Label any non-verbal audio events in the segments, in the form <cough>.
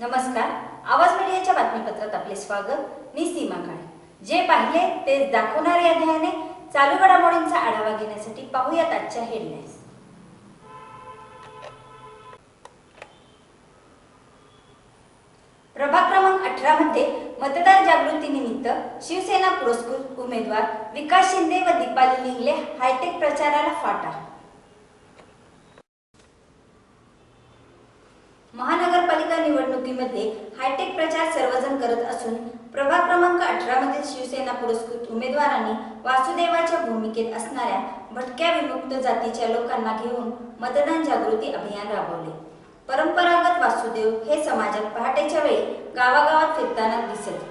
नमस्कार. आवाज मीडियाच्या बातमीपत्रात आपले स्वागत. मी सीमा काळे. जे पाहिले ते दाखवणार या ध्याने चालू घडामोडींचा आढावा घेण्यासाठी पाहूयात आजच्या हेडलाईन्स प्रभाग क्रमांक अठरा मध्ये मतदार जागृती निमित्त शिवसेना पुरस्कृत उमेदवार विकास शिंदे व दीपाली लिंगले हायटेक प्रचाराला फाटा. कृतीमध्ये हायटेक प्रचार सर्वजण करत असून प्रभाग क्रमांक अठरा मधील शिवसेना पुरस्कृत उमेदवारांनी वासुदेवाच्या भूमिकेत असणाऱ्या भटक्या विमुक्त जातीच्या लोकांना घेऊन मतदान जागृती अभियान राबवले. परंपरागत वासुदेव हे समाजात पहाटेच्या वेळी गावागावात फिरताना दिसत.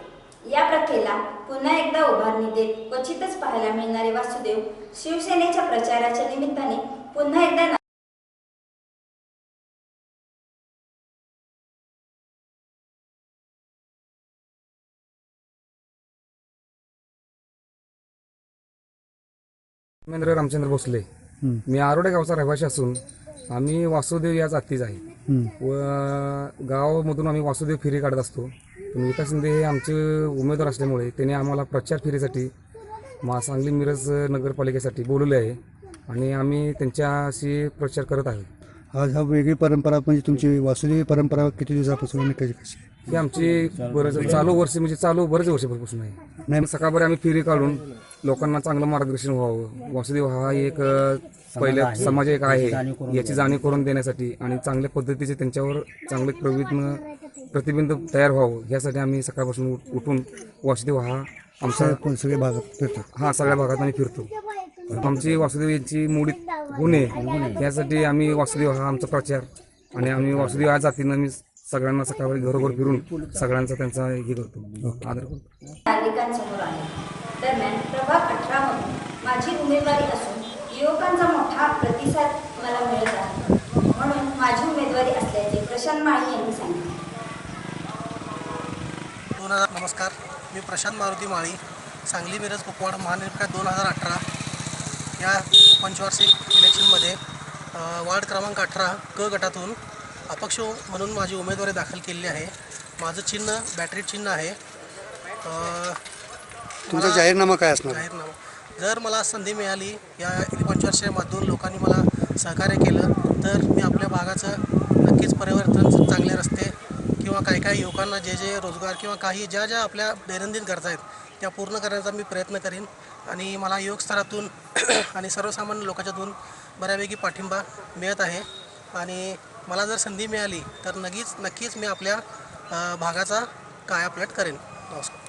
या प्रथेला पुन्हा एकदा उभारणी देत क्वचितच पाहायला मिळणारे वासुदेव शिवसेनेच्या प्रचाराच्या निमित्ताने पुन्हा एकदा धर्मेंद्र रामचंद्र भोसले. मी आरोडे गावचा रहिवासी असून आम्ही वासुदेव या जातीचा आहे. व गावामधून आम्ही वासुदेव फेरी काढत असतो. पण विकास शिंदे हे आमचे उमेदवार असल्यामुळे त्यांनी आम्हाला प्रचार फेरीसाठी मा सांगली मिरज नगरपालिकेसाठी बोलवले आहे आणि आम्ही त्यांच्याशी प्रचार करत आहोत आज हा वेगळी परंपरा म्हणजे तुमची वासुदेवी परंपरा किती दिवसापासून आणि कशी कशी ही आमची बरेच चालू वर्ष म्हणजे चालू बरेच वर्षापासून आहे. नाही सकाळभर आम्ही फेरी काढून लोकांना चांगलं मार्गदर्शन व्हावं. वासुदेव हा एक अ, पहिल्या समाज एक आहे. याची जाणीव करून देण्यासाठी. आणि चांगल्या पद्धतीचे त्यांच्यावर चांगले प्रवित्न प्रतिबिंब तयार व्हावं. यासाठी आम्ही सकाळपासून उठ- उठून वासुदेव हा आमचा कोण सगळे भागात फिरतात हा सगळ्या भागात आम्ही फिरतो. आमची वासुदेव यांची मुडीत गुन्हे. यासाठी आम्ही वासुदेव हा आमचा प्रचार आणि आम्ही वासुदेव या जातीनं आम्ही सगळ्यांना सकाळी घरोघर फिरून सगळ्यांचा त्यांचा हे करतो. आदर करतो. नागरिकांसमोर आहे. दरम्यान प्रभाग अठरा मधून माझी उमेदवारी असून युवकांचा मोठा प्रतिसाद मला मिळत आहे. म्हणून माझी उमेदवारी असल्याचे प्रशांत माळी यांनी सांगितले. दोन हजार नमस्कार. मी प्रशांत मारुती माळी सांगली मिरज कुपवाड महानिर्का दोन हजार अठरा या पंचवार्षिक इलेक्शनमध्ये वार्ड क्रमांक अठरा क गटातून अपक्ष म्हणून माझी उमेदवारी दाखल केलेली आहे. माझं चिन्ह बॅटरी चिन्ह आहे. तुमचा मला- जाहीरनामा काय असणार? जाहीरनामा. जर मला संधी मिळाली या पंचवर्षामधून लोकांनी मला सहकार्य केलं तर मी आपल्या भागाचं नक्कीच परिवर्तन चांगले रस्ते किंवा काही काही युवकांना जे जे रोजगार किंवा काही ज्या ज्या आपल्या दैनंदिन गरजा आहेत त्या पूर्ण करण्याचा मी प्रयत्न करीन. आणि मला योग स्तरातून <clears throat> आणि सर्वसामान्य लोकांच्यातून बऱ्यापैकी पाठिंबा मिळत आहे. आणि मला जर संधी मिळाली तर नक्कीच नक्कीच मी आपल्या भागाचा कायापलट करेन. नमस्कार.